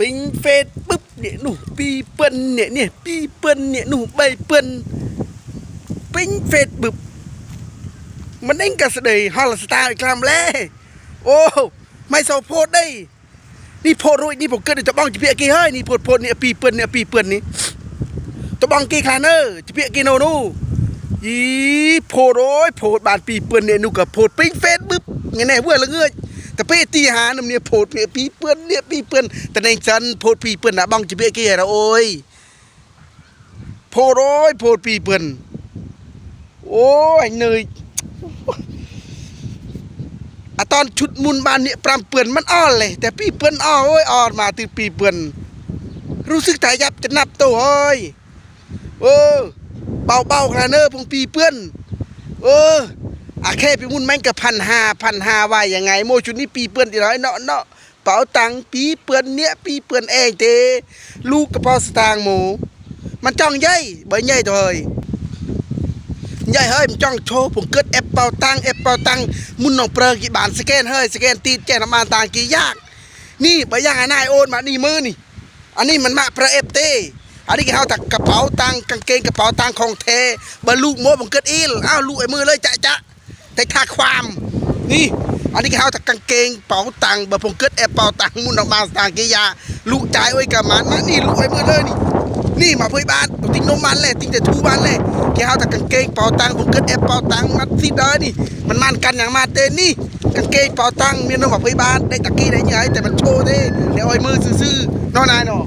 ปิงเฟซปุ๊บเนี่ยหนูปีเปิ้นเนี่ยเนี่ยปีเปิ้นเนี่ยหนูใบเปิ้นปิงเฟซปุ๊บมันเองกระเสดยฮอลสตาร์อีกคำแล้วโอ้ไม่เศร้าโพดได้ นี่โพดรุ่ยนี่ผมเกิดในตะบ้องจะเปียกี่เฮ้ยนี่โพดโพดเนี่ยปีเปิ้นเนี่ยปีเปิ้นนี่ตะบ้องกี่คลานเนอร์จะเปียกี่โนนูยีโพดโอ้ยโพดบานปีเปิ้นเนี่ยหนูกับโพดปิงเฟซปุ๊บไงแน่เว้ยละเงย แต่เป้ตีหานำเนี่ยโพดเปียปีเปื้อนเนี่ยปีเปื้อนแต่ในจันโพดปีเปื้อนนะบ้องจะเปียกี่นะโอ้ยโพดโอ้ยโพดปีเปื้อนโอ้ยเหนื่อยอะตอนชุดมุนบานเนี่ยปรำเปื้อนมันอ่อนเลย แต่ปีเปื้อนอ่อโอ้ยอ่อนมาตือปีเปื้อนรู้สึกแต่ยับจะนับตัวเฮ้ยเออเบาเบาๆคราเนอร์พงปีเปื้อนเออ อาแค่ไปมุ่นแม่งกับพันห้าพันห้าว่ายังไง โมชุดนี้ปีเปื้อนที่ร้อยเนาะเนาะเป๋าตังปีเปื้อนเนี้ยปีเปื้อนเองเตลูกกระเป๋าสตางค์หมู มันจ้องใหญ่เบยใหญ่ตัวเฮ้ยใหญ่เฮ้ยมันจ้องโชว์ผมเกิดแอปเป๋าตังแอปเป๋าตังมุนน้องเปรอกี่บาทสแกนเฮ้ยสแกนตีแจ้งน้ำมันต่างกี่ยาก นี่ใบย่างไอ้นายโอนมานี่มือนี่ อันนี้มันมาประเอฟเตอันนี้เขาตักกระเป๋าตังกางเกงกระเป๋าตังของเทบรรลูกโมผมเกิดอีลอ้าวลูกไอ้มือเลยจะจะ แต่ท่าความนี่อันนี้เขาตักกางเกงเป๋าตังค์บผมเกิดแอปเป๋าตังค์มุนออกมาสตางกิยาลูกจ่ายไว้กับมันนะนี่ลูกไอ้เมื่อเลยนี่นี่มาเพื่อบ้านติ้งนมมันเลยติ้งแต่ทูบ้านเลยแกเขาตักกางเกงเป๋าตังค์ผมเกิดแอปเป๋าตังค์มัดซีเดอร์นี่มันมันกันอย่างมาเต้นนี่กางเกงเป๋าตังค์เมียน้องมาเพื่อบ้านได้ตะกี้ได้ยังไงแต่มันโชว์เด้เดี๋ยวไอ้มือซื่อๆนอนนายหนอ